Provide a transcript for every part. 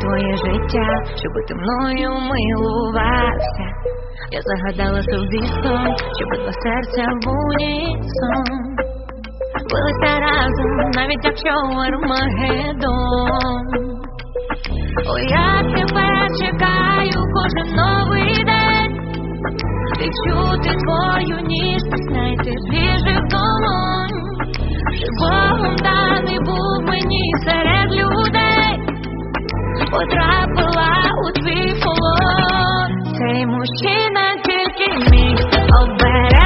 твоє життя, щоб ти мною милувався. Я загадала собі сон, щоб два серця в унісон. Билися разом, навіть якщо Армагеддон. О, я тебе чекаю кожен новий день. Відчути твою ніжність, знайти свіжих долонь Богом даний був мені серед людей Потрапила у твій полон. Цей мужчина тільки мій Обережно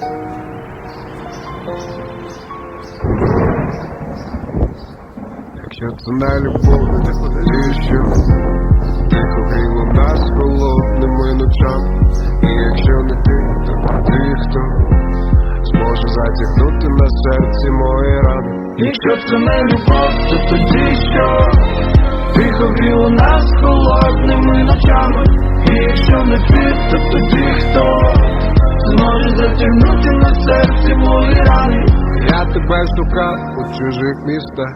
Якщо це не любов, тоді що Тихо гріло нас холодними ночами І якщо не ти, то ти хто? Зможе затягнути на серці мої рани. Якщо це не любов, то тоді що? Тихо гріло нас холодними ночами. І якщо не ти, то тоді хто Зможе затягнути на серці мої рани Я тебе шукав у чужих містах,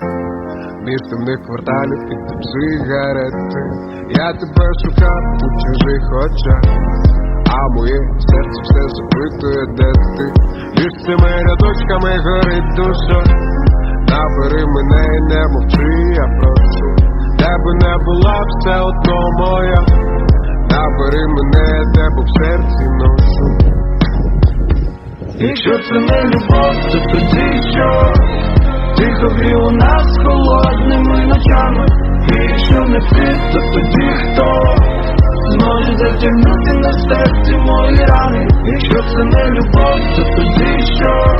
між темних кварталів під сигарети. Я тебе шукав у чужих очах, а моє серце все запитує, де ти. Між цими рядочками горить душа. Набери мене і не мовчи, я прошу. Де би не була все одно моя. Набери мене, де б в серці ношу. Якщо це не любов, то тоді що? Тихо гріло нас холодними ночами. І якщо не ти, то тоді хто? Зможе затягнути на серці мої рани. Якщо це не любов, то тоді що?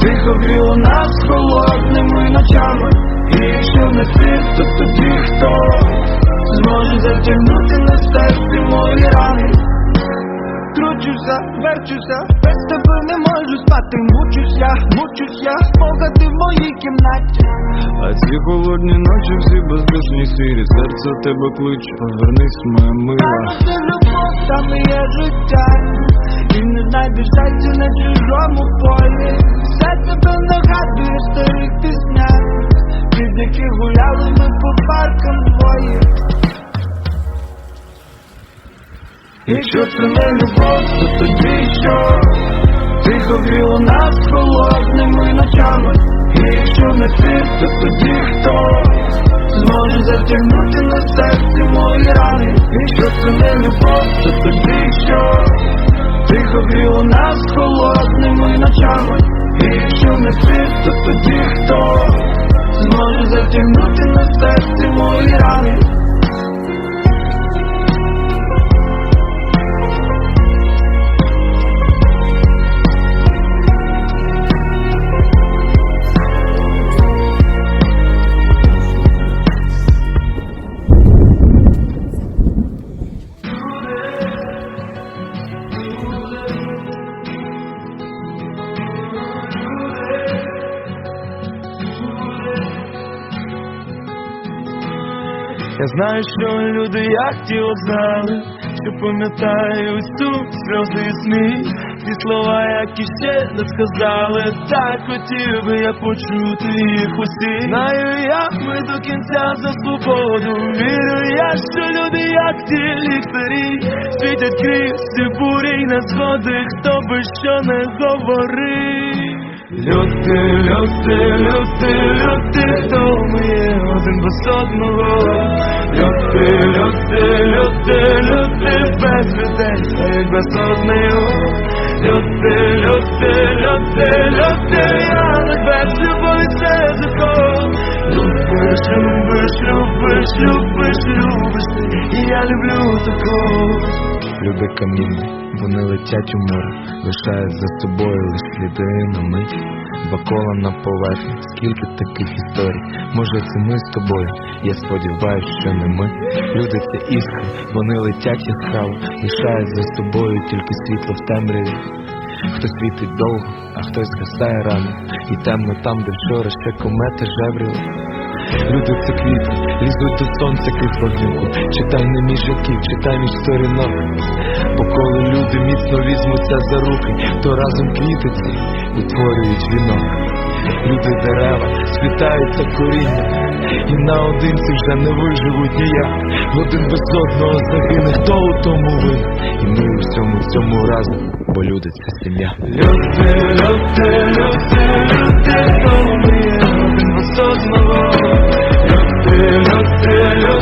Тихо гріло нас холодними ночами. І якщо не ти, то тоді хто? Зможе затягнути на серці мої рани Кручуся, верчуся, без тебе не можу спати, мучуся, мучуся, спогади в моїй кімнаті. А ці холодні ночі всі бездушні сірі, серце тебе кличе, повернись, моя мила. Де любов, там є життя. І не знайдеш щастя на чужому полі. Все тебе нагадує старих піснях, від яких гуляли ми по паркам двоє. Якщо це не любов, то тоді що? Тихо гріло нас холодними ночами. І якщо не ти, то тоді хто? Зможе затягнути на серці мої рани. Якщо це не любов, то тоді що? Тихо гріло нас холодними ночами. І якщо не ти, то тоді хто? Зможе затягнути на серці мої рани Я знаю, що люди як ті вокзали, що пам'ятають тут сльози і сміх, ті слова, які ще не сказали, так хотів би я почути їх усі. Знаю, як ми до кінця за свободу. Вірю я, що люди, як ті ліхтарі, світять крізь ці бурі й незгоди, хто би що не говорив. Люди, люди, люди, люди, хто ми один без одного. Люди, люди, люди, люди, без людей, без одного. Люди, люди, люди, люди, я не без любові це закон. Любиш, любиш, любиш, любиш, любиш, і я люблю такого. Люди камінні, вони летять у море, лишають за собою лиш сліди на мить. Бакола на поверхні, скільки таких історій. Може, це ми з тобою? Я сподіваюся, що не ми. Люди це іскри, вони летять яскраво, лишають за собою тільки світло в темряві. Хтось світить довго, а хтось гасає рано, і темно там, де вчора ще комети жевріли. Люди це квіти, лізуть до сонця крізь вогнюку Читай не між жаків, читай між сторінок Бо коли люди міцно візьмуться за руки, то разом квіти ці утворюють вінок. Люди дерева, світаються коріння, і наодинці вже не виживуть ніяк. Один без одного загине, хто у тому винен І ми у всьому цьому разом, бо люди це сім'я. Люди, люди, люди, люди, хто ми один без одного. Люди, люди, люди,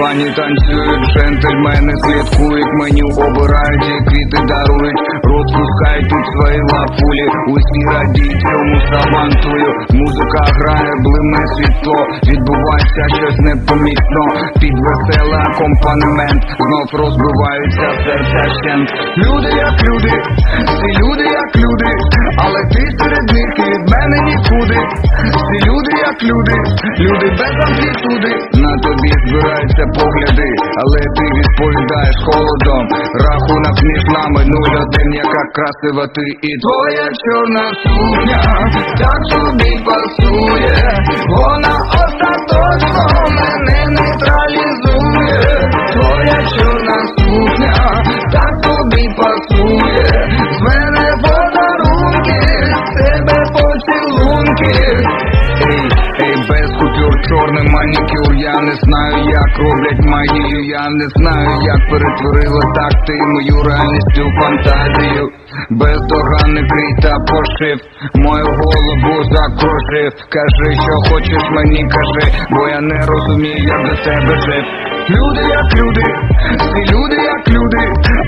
Пані танцюють, джентльмени слідкують меню, обирають і квіти дарують, розпускають тут свої лапулі. Усі радіють цьому савантую. Музика грає, блиме світло, відбувається щось непомітно. Під веселий акомпанемент знов розбиваються серця щент. Люди як люди, всі люди як люди, але ти серед них і від мене нікуди. Всі люди як люди, люди без амплітуди. На тобі збираються погляди, але ти відповідаєш холодом. Рахунок між нами нуль один, яка красива ти і твоя чорна сукня, так тобі пасує, вона остаточно мене нейтралізує. Твоя чорна сукня, так тобі чорний манікюр. Я не знаю, як роблять магію. Я не знаю, як перетворила так ти мою реальність у фантазію. Без крій та пошив. Мою голову закружив. Кажи, що хочеш мені, кажи Бо я не розумію, як до тебе жив Люди як люди, всі люди як люди,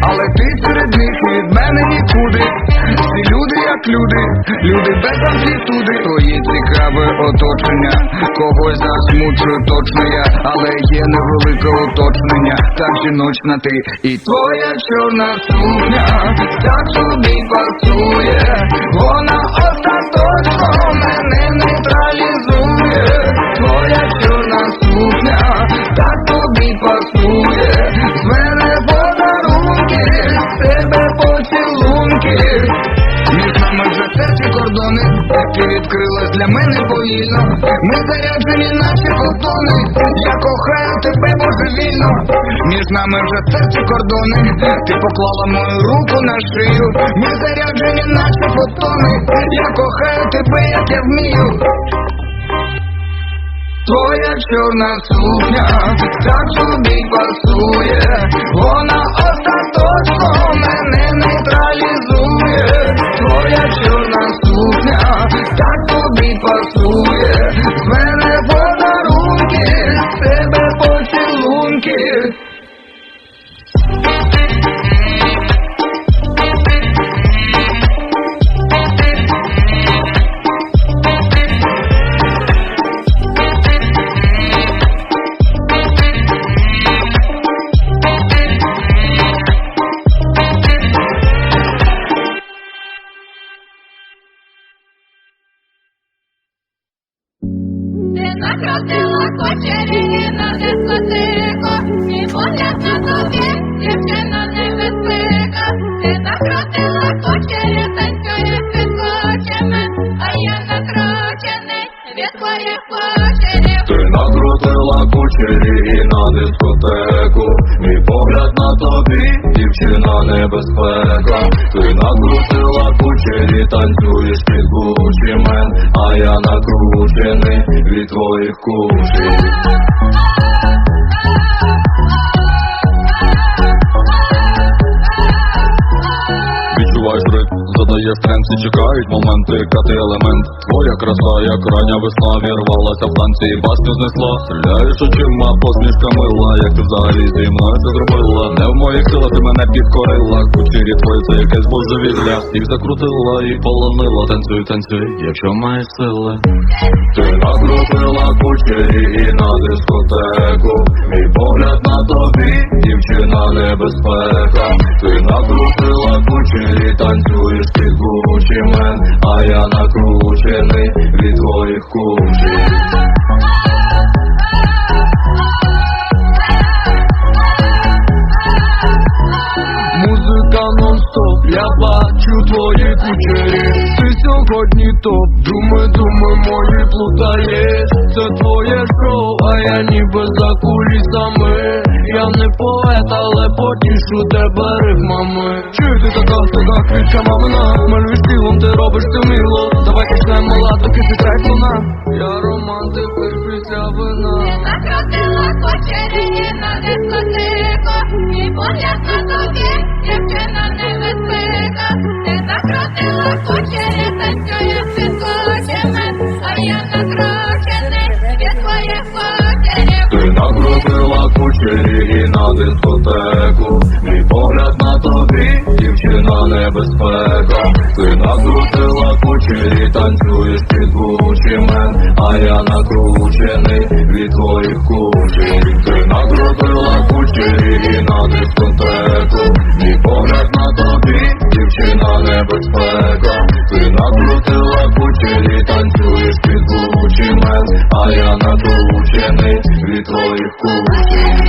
але ти серед них від мене нікуди. Всі люди як люди, люди без амплітуди. Твоє цікаве оточення, когось засмучую точно я, але є невелике уточнення, так жіночна ти і твоя чорна сукня, так тобі пасує, вона остаточно повільно. Ми заряджені, наче фотони. Я кохаю тебе божевільно. Між нами вже серці кордони, ти поклала мою руку на шию. Ми заряджені, наче фотони. Я кохаю тебе, як я вмію. Твоя чорна сукня так тобі пасує, вона остаточно мене нейтралізує. Твоя чорна сукня так кочері на накрутила кучері на дискотеку, мій погляд на тобі, дівчина небезпека. Ти накрутила кучері, танцюєш під гучі мен, а я накручений від твоїх кучерів. Задаєш тренс і чекають моменти, кати елемент. Твоя краса, як рання весна, вірвалася в танці і басню знесла. Стріляєш очима, посмішка мила, як ти взагалі зі мною це зробила. Не в моїх силах ти мене підкорила, кучері твої це якесь божевілля. Їх закрутила і полонила, танцюй, танцюй, якщо маєш сили. Ти накрутила кучері і на дискотеку. Мій погляд на тобі, дівчина небезпека. Ти накрутила кучері, танцюєш Gucci мен А я накручений від твоїх кучерів Музика нон-стоп, я бачу твої кучері Ти сьогодні топ, думи, думи мої плутаєш Це твоє шоу, а я ніби за кулісами Я не поет, але потішу тебе рифмами Чи ти така, така квітка мамина. Малюєш тілом, ти робиш це мило. Давай качнемо ладоки, ти трек луна Я романтик, після вина. Накрутила кочері на дискотеку, і погляд на тобі, дівчина небезпека. Ти накрутила кочері, танцює під кочами, а я накручений від твоїх кочерів. Ти накрутила дискотеку Мій погляд на тобі, дівчина небезпека. Ти накрутила кучері, танцюєш під Gucci мен. А я накручений від твоїх кучері Ти накрутила кучері на дискотеку. Мій погляд на тобі, дівчина небезпека. Ти накрутила кучері, танцюєш під Gucci мен. А я накручений від твоїх кучері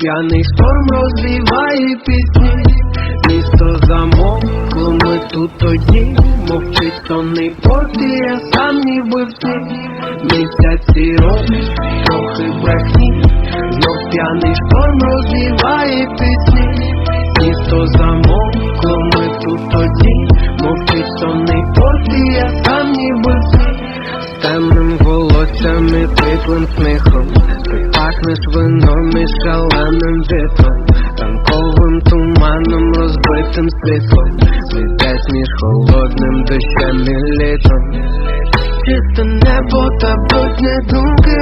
п'яний шторм розвіває пісні, місто замовкло, ми тут тоді, мовчить сонний порт, і я сам ніби в сні. Місяці ром, трохи брехні, знов п'яний шторм розвіває пісні, місто замовкло, ми тут тоді, мовчить сонний порт, і я сам ніби в сні. З темним волоссям і теплим сміхом пахнеш вином і шаленим вітром Ранковим туманом, розбитим світлом. Десь між холодним дощем і літом. Чисте небо та брудні думки.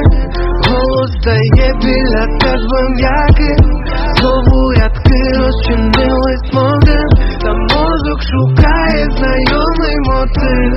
Голос стає біля тебе м'яким Знову рядки розчинили смоги Та мозок шукає знайомий мотив